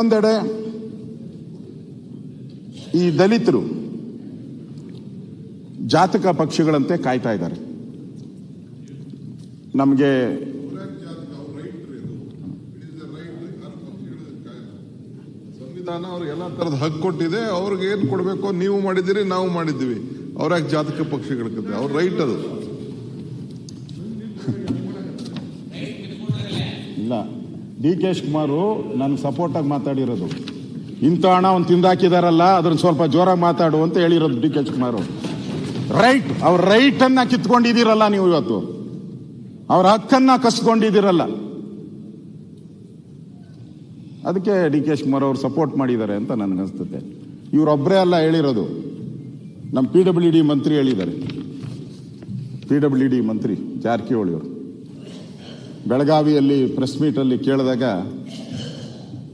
ಒಂದೆಡೆ ಈ ದಲಿತರು ಜಾತಕ ಪಕ್ಷಿಗಳಂತೆ ಕಾಯ್ತಾ ಇದ್ದಾರೆ. ನಮಗೆ ಸಂವಿಧಾನ ಅವ್ರಿಗೆ ಎಲ್ಲ ತರದ ಹಕ್ಕು ಕೊಟ್ಟಿದೆ, ಅವ್ರಿಗೆ ಏನು ಕೊಡಬೇಕು ನೀವು ಮಾಡಿದಿರಿ ನಾವು ಮಾಡಿದ್ದೀವಿ. ಅವ್ರಾಗ ಜಾತಕ ಪಕ್ಷಿಗಳ ಅವ್ರ ರೈಟ್ ಅದು. ಡಿ ಕೆ ಶಿವಕುಮಾರು ಸಪೋರ್ಟ್ ಸಪೋರ್ಟಾಗಿ ಮಾತಾಡಿರೋದು. ಇಂಥ ಹಣ ಅವ್ನು ತಿಂದಾಕಿದಾರಲ್ಲ ಅದನ್ನ ಸ್ವಲ್ಪ ಜೋರಾಗಿ ಮಾತಾಡು ಅಂತ ಹೇಳಿರೋದು ಡಿ ಕೆ ಕುಮಾರು ರೈಟ್ ಅವ್ರ ರೈಟನ್ನು ಕಿತ್ಕೊಂಡಿದ್ದೀರಲ್ಲ ನೀವು ಇವತ್ತು. ಅವ್ರ ಹಕ್ಕನ್ನ ಕಸ್ಕೊಂಡಿದ್ದೀರಲ್ಲ. ಅದಕ್ಕೆ ಡಿ ಕೆ ಕುಮಾರ್ ಅವರು ಸಪೋರ್ಟ್ ಮಾಡಿದ್ದಾರೆ ಅಂತ ನನಗನ್ಸುತ್ತೆ ಇವರೊಬ್ಬರೇ ಅಲ್ಲ ಹೇಳಿರೋದು. ನಮ್ಮ ಪಿ ಡಬ್ಲ್ಯೂ ಡಿ ಮಂತ್ರಿ ಹೇಳಿದ್ದಾರೆ. ಪಿ ಡಬ್ಲ್ಯೂ ಡಿ ಮಂತ್ರಿ ಜಾರಕಿಹೊಳಿ ಅವರು. ಬೆಳಗಾವಿಯಲ್ಲಿ ಪ್ರೆಸ್ ಮೀಟಲ್ಲಿ ಕೇಳಿದಾಗ,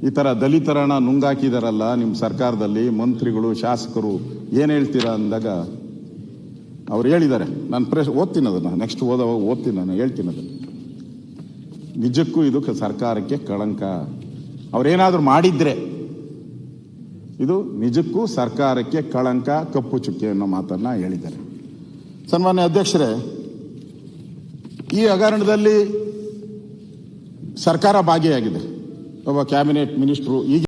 ಈ ಥರ ದಲಿತರನ್ನ ನುಂಗಾಕಿದಾರಲ್ಲ ನಿಮ್ಮ ಸರ್ಕಾರದಲ್ಲಿ, ಮಂತ್ರಿಗಳು, ಶಾಸಕರು ಏನು ಹೇಳ್ತೀರಾ ಅಂದಾಗ, ಅವ್ರು ಹೇಳಿದ್ದಾರೆ. ನಾನು ಪ್ರೆಸ್ ಓದ್ತೀನಿ ಅದನ್ನು. ನೆಕ್ಸ್ಟ್ ಓದೋವಾಗ ಓದ್ತೀನಿ, ನಾನು ಹೇಳ್ತೀನಿ ಅದನ್ನು. ನಿಜಕ್ಕೂ ಇದು ಸರ್ಕಾರಕ್ಕೆ ಕಳಂಕ. ಅವರೇನಾದರೂ ಮಾಡಿದ್ರೆ, ಇದು ನಿಜಕ್ಕೂ ಸರ್ಕಾರಕ್ಕೆ ಕಳಂಕ, ಕಪ್ಪು ಚುಕ್ಕೆ ಅನ್ನೋ ಮಾತನ್ನು ಹೇಳಿದ್ದಾರೆ. ಸನ್ಮಾನ್ಯ ಅಧ್ಯಕ್ಷರೇ, ಈ ಹಗರಣದಲ್ಲಿ ಸರ್ಕಾರ ಭಾಗಿಯಾಗಿದೆ. ಒಬ್ಬ ಕ್ಯಾಬಿನೆಟ್ ಮಿನಿಸ್ಟ್ರು ಈಗ